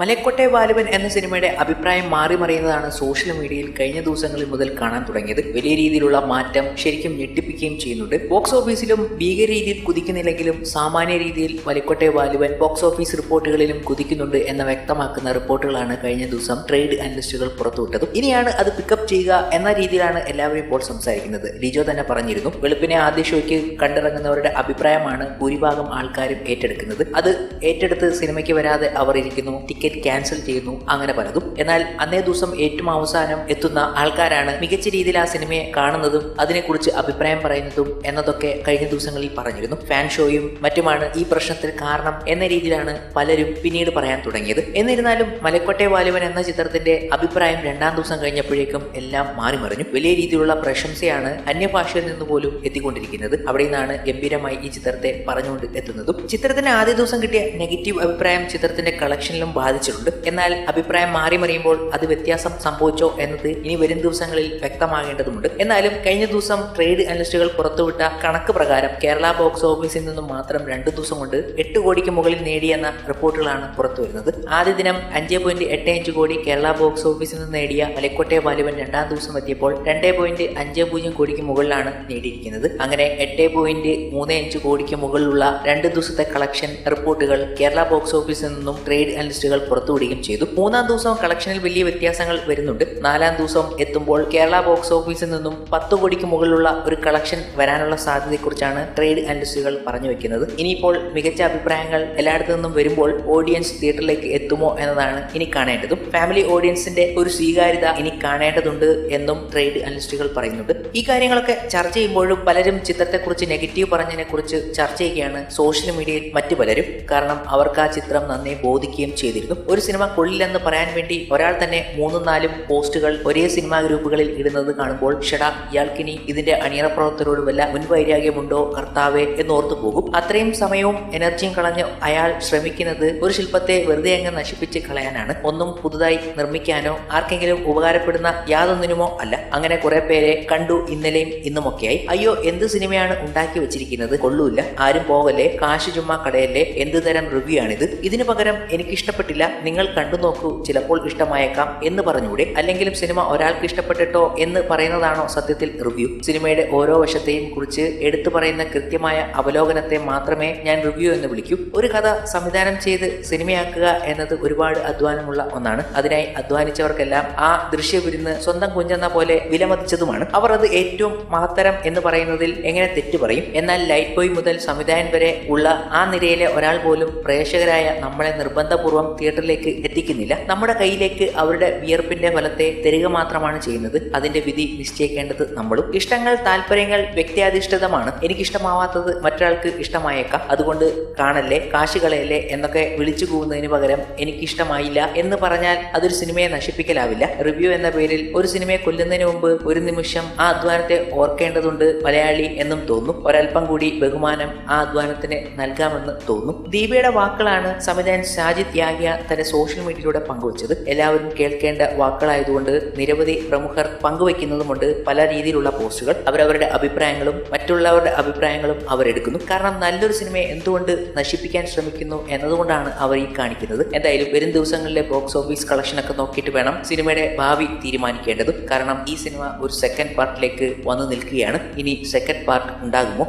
മലക്കോട്ടെ ബാലുവൻ എന്ന സിനിമയുടെ അഭിപ്രായം മാറി മറിയുന്നതാണ് സോഷ്യൽ മീഡിയയിൽ കഴിഞ്ഞ ദിവസങ്ങളിൽ മുതൽ കാണാൻ തുടങ്ങിയത്. വലിയ രീതിയിലുള്ള മാറ്റം ശരിക്കും ഞെട്ടിപ്പിക്കുകയും ചെയ്യുന്നുണ്ട്. ബോക്സ് ഓഫീസിലും ഭീകര രീതിയിൽ കുതിക്കുന്നില്ലെങ്കിലും സാമാന്യ രീതിയിൽ മലക്കോട്ടെ ബാലുവൻ ബോക്സ് ഓഫീസ് റിപ്പോർട്ടുകളിലും കുതിക്കുന്നുണ്ട് എന്ന് വ്യക്തമാക്കുന്ന റിപ്പോർട്ടുകളാണ് കഴിഞ്ഞ ദിവസം ട്രേഡ് അനലിസ്റ്റുകൾ പുറത്തുവിട്ടത്. ഇനിയാണ് അത് പിക്കപ്പ് ചെയ്യുക എന്ന രീതിയിലാണ് എല്ലാവരും ഇപ്പോൾ സംസാരിക്കുന്നത്. ലിജോ തന്നെ പറഞ്ഞിരുന്നു വെളുപ്പിനെ ആദ്യ ഷോയ്ക്ക് കണ്ടിറങ്ങുന്നവരുടെ അഭിപ്രായമാണ് ഭൂരിഭാഗം ആൾക്കാരും ഏറ്റെടുക്കുന്നത്. അത് ഏറ്റെടുത്ത് സിനിമയ്ക്ക് വരാതെ അവർ ഇരിക്കുന്നു. ടിക്കറ്റ് ക്യാൻസൽ ചെയ്യുന്നു അങ്ങനെ പലതും. എന്നാൽ അന്നേ ദിവസം ഏറ്റവും അവസാനം എത്തുന്ന ആൾക്കാരാണ് മികച്ച രീതിയിൽ ആ സിനിമയെ കാണുന്നതും അതിനെക്കുറിച്ച് അഭിപ്രായം പറയുന്നതും എന്നതൊക്കെ കഴിഞ്ഞ ദിവസങ്ങളിൽ പറഞ്ഞിരുന്നു. ഫാൻ ഷോയും മറ്റുമാണ് ഈ പ്രശ്നത്തിന് കാരണം എന്ന രീതിയിലാണ് പലരും പിന്നീട് പറയാൻ തുടങ്ങിയത്. എന്നിരുന്നാലും മലക്കോട്ടെ വാലുവൻ എന്ന ചിത്രത്തിന്റെ അഭിപ്രായം രണ്ടാം ദിവസം കഴിഞ്ഞപ്പോഴേക്കും എല്ലാം മാറിമറിഞ്ഞു. വലിയ രീതിയിലുള്ള പ്രശംസയാണ് അന്യഭാഷയിൽ നിന്ന് പോലും എത്തിക്കൊണ്ടിരിക്കുന്നത്. അവിടെ നിന്നാണ് ഗംഭീരമായി ഈ ചിത്രത്തെ പറഞ്ഞുകൊണ്ട് എത്തുന്നതും. ചിത്രത്തിന്റെ ആദ്യ ദിവസം കിട്ടിയ നെഗറ്റീവ് അഭിപ്രായം ചിത്രത്തിന്റെ കളക്ഷനിലും ബാധിച്ചിട്ടുണ്ട് എന്നാൽ അഭിപ്രായം മാറി മറിയുമ്പോൾ അത് വ്യത്യാസം സംഭവിച്ചോ എന്നത് ഇനി വരും ദിവസങ്ങളിൽ വ്യക്തമാകേണ്ടതുണ്ട്. എന്നാലും കഴിഞ്ഞ ദിവസം ട്രേഡ് അനലിസ്റ്റുകൾ പുറത്തുവിട്ട കണക്ക് പ്രകാരം കേരള ബോക്സ് ഓഫീസിൽ നിന്നും മാത്രം രണ്ടു ദിവസം കൊണ്ട് എട്ട് കോടിക്ക് മുകളിൽ നേടിയെന്ന റിപ്പോർട്ടുകളാണ് പുറത്തു വരുന്നത് ആദ്യ ദിനം അഞ്ച് പോയിന്റ് എട്ട് അഞ്ച് കോടി കേരള ബോക്സ് ഓഫീസിൽ നിന്ന് നേടിയ മലക്കോട്ടെ ബാലുവൻ രണ്ടാം ദിവസം എത്തിയപ്പോൾ രണ്ട് പോയിന്റ് അഞ്ച് പൂജ്യം കോടിക്ക് മുകളിലാണ് നേടിയിരിക്കുന്നത്. അങ്ങനെ എട്ട് പോയിന്റ് മൂന്ന് അഞ്ച് കോടിക്ക് മുകളിലുള്ള രണ്ട് ദിവസത്തെ കളക്ഷൻ റിപ്പോർട്ടുകൾ കേരള ബോക്സ് ഓഫീസിൽ നിന്നും ട്രേഡ് അനലിസ്റ്റുകൾ പുറത്തുവിടുകയും ചെയ്തു. മൂന്നാം ദിവസവും കളക്ഷനിൽ വലിയ വ്യത്യാസങ്ങൾ വരുന്നുണ്ട്. നാലാം ദിവസം എത്തുമ്പോൾ കേരള ബോക്സ് ഓഫീസിൽ നിന്നും പത്ത് കോടിക്ക് മുകളിലുള്ള ഒരു കളക്ഷൻ വരാനുള്ള സാധ്യതയെക്കുറിച്ചാണ് ട്രേഡ് അനലിസ്റ്റുകൾ പറഞ്ഞു വെക്കുന്നത്. ഇനിയിപ്പോൾ മികച്ച അഭിപ്രായങ്ങൾ എല്ലായിടത്തു നിന്നും വരുമ്പോൾ ഓഡിയൻസ് തിയേറ്ററിലേക്ക് എത്തുമോ എന്നതാണ് ഇനി കാണേണ്ടതും. ഫാമിലി ഓഡിയൻസിന്റെ ഒരു സ്വീകാര്യത ഇനി കാണേണ്ടതുണ്ട് എന്നും ട്രേഡ് അനലിസ്റ്റുകൾ പറയുന്നുണ്ട്. ഈ കാര്യങ്ങളൊക്കെ ചർച്ച ചെയ്യുമ്പോഴും പലരും ചിത്രത്തെക്കുറിച്ച് നെഗറ്റീവ് പറഞ്ഞതിനെ കുറിച്ച് ചർച്ച ചെയ്യുകയാണ് സോഷ്യൽ മീഡിയയിൽ മറ്റു പലരും. കാരണം അവർക്ക് ആ ചിത്രം നന്നേ ബോധിക്കുകയും ചെയ്തിരുന്നു. ഒരു സിനിമ കൊള്ളില്ലെന്ന് പറയാൻ വേണ്ടി ഒരാൾ തന്നെ മൂന്നും നാലും പോസ്റ്റുകൾ ഒരേ സിനിമാ ഗ്രൂപ്പുകളിൽ ഇടുന്നത് കാണുമ്പോൾ ഷടാ ഇയാൾക്കിനി ഇതിന്റെ അണിയറ പ്രവർത്തകരോട് വല്ല മുൻവൈരാഗ്യമുണ്ടോ കർത്താവേ എന്നോർത്തു പോകും. അത്രയും സമയവും എനർജിയും കളഞ്ഞ് അയാൾ ശ്രമിക്കുന്നത് ഒരു ശില്പത്തെ വെറുതെ അങ്ങ് നശിപ്പിച്ച് കളയാനാണ്. ഒന്നും പുതുതായി നിർമ്മിക്കാനോ ആർക്കെങ്കിലും ഉപകാരപ്പെടുന്ന യാതൊന്നിനുമോ അല്ല. അങ്ങനെ കുറെ പേരെ കണ്ടു ഇന്നലെയും ഇന്നുമൊക്കെയായി. അയ്യോ എന്ത് സിനിമയാണ് ഉണ്ടാക്കി വെച്ചിരിക്കുന്നത്? കൊള്ളൂല്ല. ആരും പോകല്ലേ? കാശ് ചുമ്മാ കടയല്ലേ? എന്ത് തരം റിവ്യൂ ആണിത് ഇതിനു പകരം എനിക്ക് ഇഷ്ടപ്പെട്ടില്ല നിങ്ങൾ കണ്ടു നോക്കൂ ചിലപ്പോൾ ഇഷ്ടമായേക്കാം എന്ന് പറഞ്ഞൂടെ. അല്ലെങ്കിലും സിനിമ ഒരാൾക്ക് ഇഷ്ടപ്പെട്ടിട്ടോ എന്ന് പറയുന്നതാണോ സത്യത്തിൽ റിവ്യൂ? സിനിമയുടെ ഓരോ വശത്തെയും കുറിച്ച് എടുത്തു പറയുന്ന കൃത്യമായ അവലോകനത്തെ മാത്രമേ ഞാൻ റിവ്യൂ എന്ന് വിളിക്കൂ. ഒരു കഥ സംവിധാനം ചെയ്ത് സിനിമയാക്കുക എന്നത് ഒരുപാട് അധ്വാനമുള്ള ഒന്നാണ്. അതിനായി അധ്വാനിച്ചവർക്കെല്ലാം ആ ദൃശ്യ വിരുന്ന് സ്വന്തം കുഞ്ഞെന്ന പോലെ വിലമതിച്ചതുമാണ്. അവർ അത് ഏറ്റവും മഹത്തരം എന്ന് പറയുന്നതിൽ എങ്ങനെ തെറ്റു പറയും? എന്നാൽ ലൈറ്റ് ബോയ് മുതൽ സംവിധായകൻ വരെ ഉള്ള ആ നിരയിലെ ഒരാൾ പോലും പ്രേക്ഷകരായ നമ്മളെ നിർബന്ധപൂർവം തിയേറ്ററിലേക്ക് എത്തിക്കുന്നില്ല. നമ്മുടെ കയ്യിലേക്ക് അവരുടെ വിയർപ്പിന്റെ ഫലത്തെ തരിക മാത്രമാണ് ചെയ്യുന്നത്. അതിന്റെ വിധി നിശ്ചയിക്കേണ്ടത് നമ്മളും. ഇഷ്ടങ്ങൾ താല്പര്യങ്ങൾ വ്യക്തിയാധിഷ്ഠിതമാണ്. എനിക്കിഷ്ടമാവാത്തത് മറ്റൊരാൾക്ക് ഇഷ്ടമായേക്കാം. അതുകൊണ്ട് കാണല്ലേ കാശ് കളയല്ലേ എന്നൊക്കെ വിളിച്ചു പോകുന്നതിന് പകരം എനിക്കിഷ്ടമായില്ല എന്ന് പറഞ്ഞാൽ അതൊരു സിനിമയെ നശിപ്പിക്കലാവില്ല. റിവ്യൂ എന്ന പേരിൽ ഒരു സിനിമയെ കൊല്ലുന്നതിന് മുമ്പ് ഒരു നിമിഷം ആ അധ്വാനത്തെ ഓർക്കേണ്ടതുണ്ട് മലയാളി എന്നും തോന്നും. ഒരൽപ്പം കൂടി ബഹുമാനം ആ അധ്വാനത്തിന് നൽകാമെന്ന് തോന്നും. ദീപയുടെ വാക്കുകളാണ് സംവിധായകൻ സാജിദ് യാഗ്യ തന്റെ സോഷ്യൽ മീഡിയയിലൂടെ പങ്കുവച്ചത്. എല്ലാവരും കേൾക്കേണ്ട വാക്കുകളായതുകൊണ്ട് നിരവധി പ്രമുഖർ പങ്കുവയ്ക്കുന്നതുമുണ്ട്. പല രീതിയിലുള്ള പോസ്റ്റുകൾ അവരവരുടെ അഭിപ്രായങ്ങളും മറ്റുള്ളവരുടെ അഭിപ്രായങ്ങളും അവരെടുക്കുന്നു കാരണം നല്ലൊരു സിനിമയെ എന്തുകൊണ്ട് നശിപ്പിക്കാൻ ശ്രമിക്കുന്നു എന്നതുകൊണ്ടാണ് അവർ ഈ കാണിക്കുന്നത്. എന്തായാലും വരും ദിവസങ്ങളിലെ ബോക്സ് ഓഫീസ് കളക്ഷൻ ഒക്കെ നോക്കിയിട്ട് വേണം സിനിമയുടെ ഭാവി തീരുമാനിക്കേണ്ടത്. കാരണം ഈ സിനിമ ഒരു സെക്കൻഡ് പാർട്ടിലേക്ക് വന്നു നിൽക്കുകയാണ്. ഇനി സെക്കൻഡ് പാർട്ട് ഉണ്ടാകുമോ?